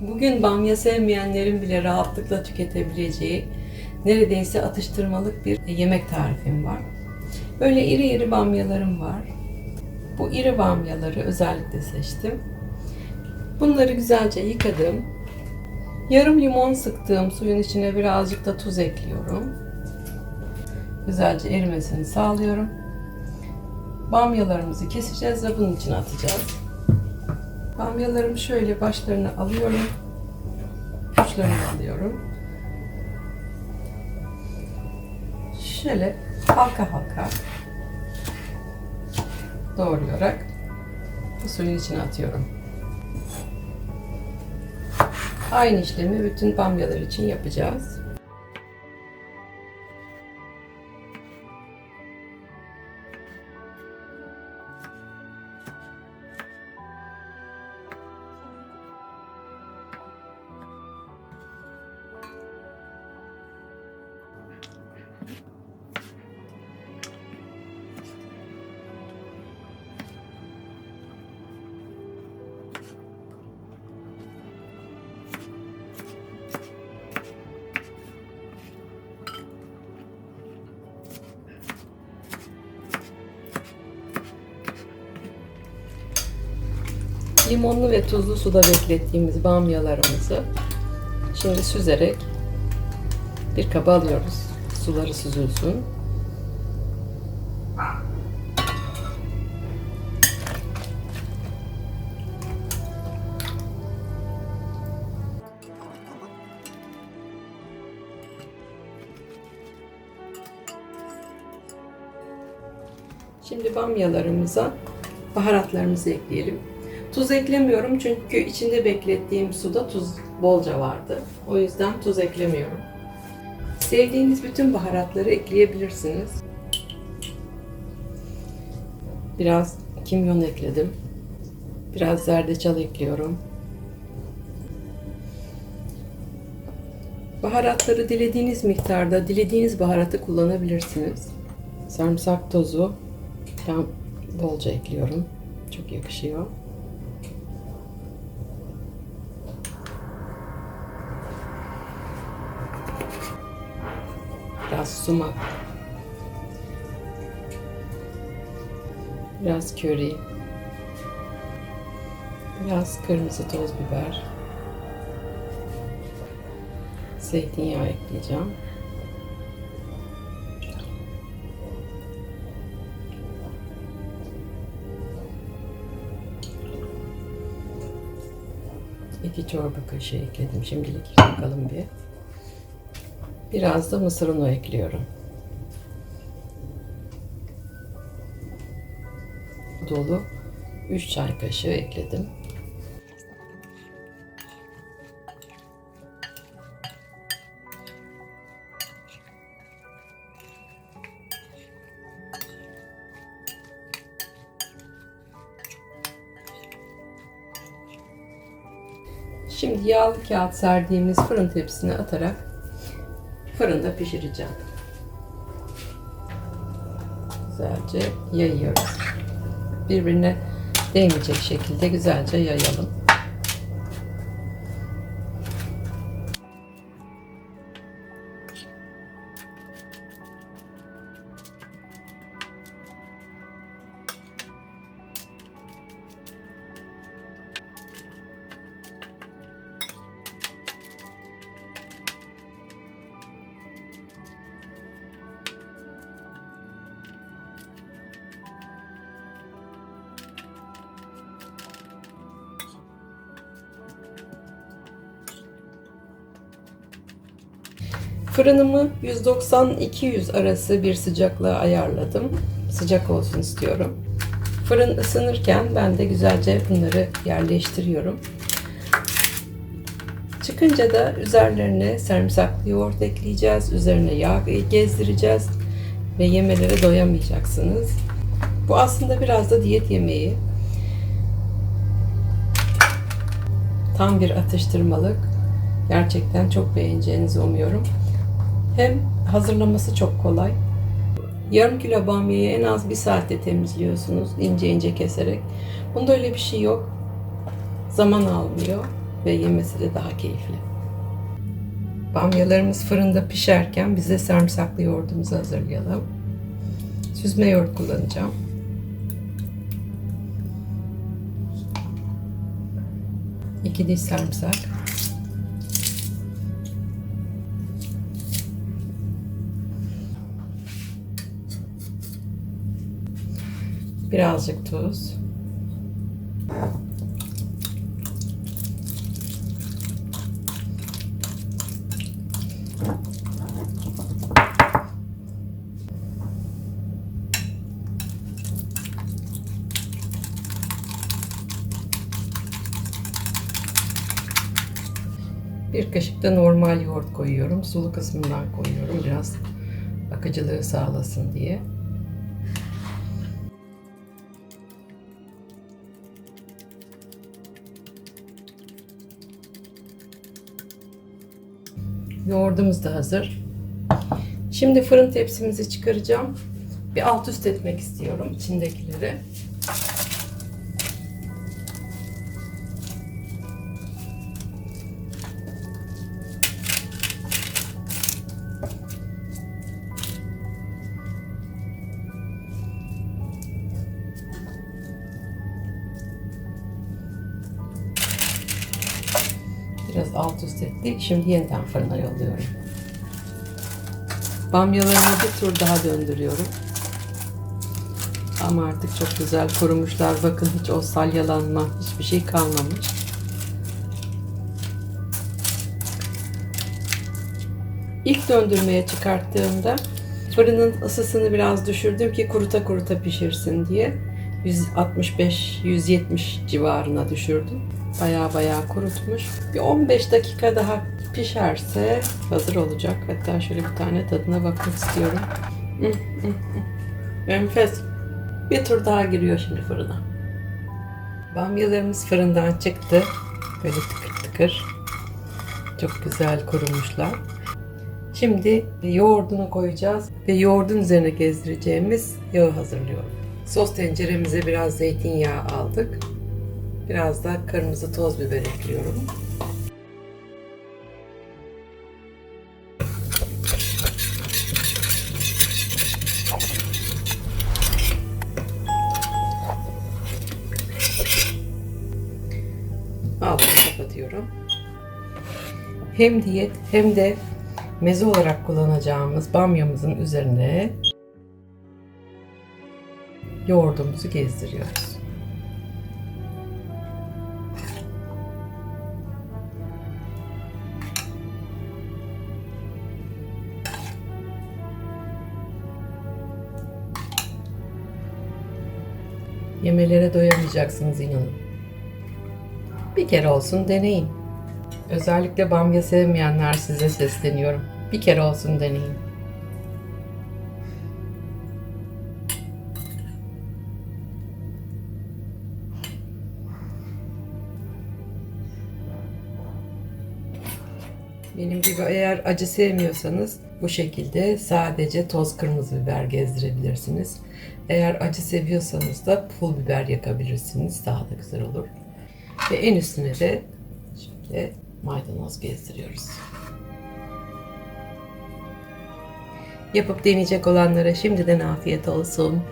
Bugün bamya sevmeyenlerin bile rahatlıkla tüketebileceği neredeyse atıştırmalık bir yemek tarifim var. Böyle iri iri bamyalarım var. Bu iri bamyaları özellikle seçtim. Bunları güzelce yıkadım. Yarım limon sıktığım suyun içine birazcık da tuz ekliyorum. Güzelce erimesini sağlıyorum. Bamyalarımızı keseceğiz ve bunun içine atacağız. Bamyalarımı şöyle başlarını alıyorum. Uçlarını alıyorum. Şöyle halka halka doğrayarak bu suyun içine atıyorum. Aynı işlemi bütün bamyalar için yapacağız. Limonlu ve tuzlu suda beklettiğimiz bamyalarımızı şimdi süzerek bir kaba alıyoruz. Suları süzülsün. Şimdi bamyalarımıza baharatlarımızı ekleyelim. Tuz eklemiyorum çünkü içinde beklettiğim suda tuz bolca vardı. O yüzden tuz eklemiyorum. Sevdiğiniz bütün baharatları ekleyebilirsiniz. Biraz kimyon ekledim. Biraz zerdeçal ekliyorum. Baharatları dilediğiniz miktarda, dilediğiniz baharatı kullanabilirsiniz. Sarımsak tozu ben bolca ekliyorum. Çok yakışıyor. Biraz sumak. Biraz köri. Biraz kırmızı toz biber. Zeytinyağı ekleyeceğim. İki çorba kaşığı ekledim. Şimdilik bakalım bir. Biraz da mısır unu ekliyorum. Dolu 3 çay kaşığı ekledim. Şimdi yağlı kağıt serdiğimiz fırın tepsisine atarak fırında pişireceğim. Güzelce yayıyoruz. Birbirine değmeyecek şekilde güzelce yayalım. Fırınımı 190-200 arası bir sıcaklığa ayarladım. Sıcak olsun istiyorum. Fırın ısınırken ben de güzelce bunları yerleştiriyorum. Çıkınca da üzerlerine sarımsaklı yoğurt ekleyeceğiz. Üzerine yağ gezdireceğiz. Ve yemelere doyamayacaksınız. Bu aslında biraz da diyet yemeği. Tam bir atıştırmalık. Gerçekten çok beğeneceğinizi umuyorum. Hem hazırlaması çok kolay. Yarım kilo bamyayı en az bir saatte temizliyorsunuz ince ince keserek. Bunda öyle bir şey yok. Zaman almıyor ve yemesi de daha keyifli. Bamyalarımız fırında pişerken bize sarımsaklı yoğurdumuzu hazırlayalım. Süzme yoğurt kullanacağım. İki diş sarımsak. Birazcık tuz. Bir kaşık da normal yoğurt koyuyorum. Sulu kısmından koyuyorum biraz akıcılığı sağlasın diye. Yoğurdumuz da hazır. Şimdi fırın tepsimizi çıkaracağım. Bir alt üst etmek istiyorum içindekileri. Alt üst ettik. Şimdi yeniden fırına yolluyorum. Bamyalarımı bir tur daha döndürüyorum. Ama artık çok güzel kurumuşlar. Bakın hiç o salyalanma, hiçbir şey kalmamış. İlk döndürmeye çıkarttığımda fırının ısısını biraz düşürdüm ki kuruta kuruta pişirsin diye. 165-170 civarına düşürdüm. Baya baya kurutmuş. Bir 15 dakika daha pişerse hazır olacak. Hatta şöyle bir tane tadına bakmak istiyorum. Enfes. Bir tur daha giriyor şimdi fırına. Bamyalarımız fırından çıktı. Böyle tıkır tıkır. Çok güzel kurumuşlar. Şimdi yoğurdunu koyacağız ve yoğurdun üzerine gezdireceğimiz yağı hazırlıyorum. Sos tenceremize biraz zeytinyağı aldık. Biraz da kırmızı toz biber ekliyorum. Altını kapatıyorum. Hem diyet hem de meze olarak kullanacağımız bamyamızın üzerine yoğurdumuzu gezdiriyoruz. Yemelere doyamayacaksınız inanın. Bir kere olsun deneyin. Özellikle bamya sevmeyenler size sesleniyorum. Bir kere olsun deneyin. Benim gibi eğer acı sevmiyorsanız bu şekilde sadece toz kırmızı biber gezdirebilirsiniz. Eğer acı seviyorsanız da pul biber yakabilirsiniz. Daha da güzel olur. Ve en üstüne de şöyle maydanoz gezdiriyoruz. Yapıp deneyecek olanlara şimdiden afiyet olsun.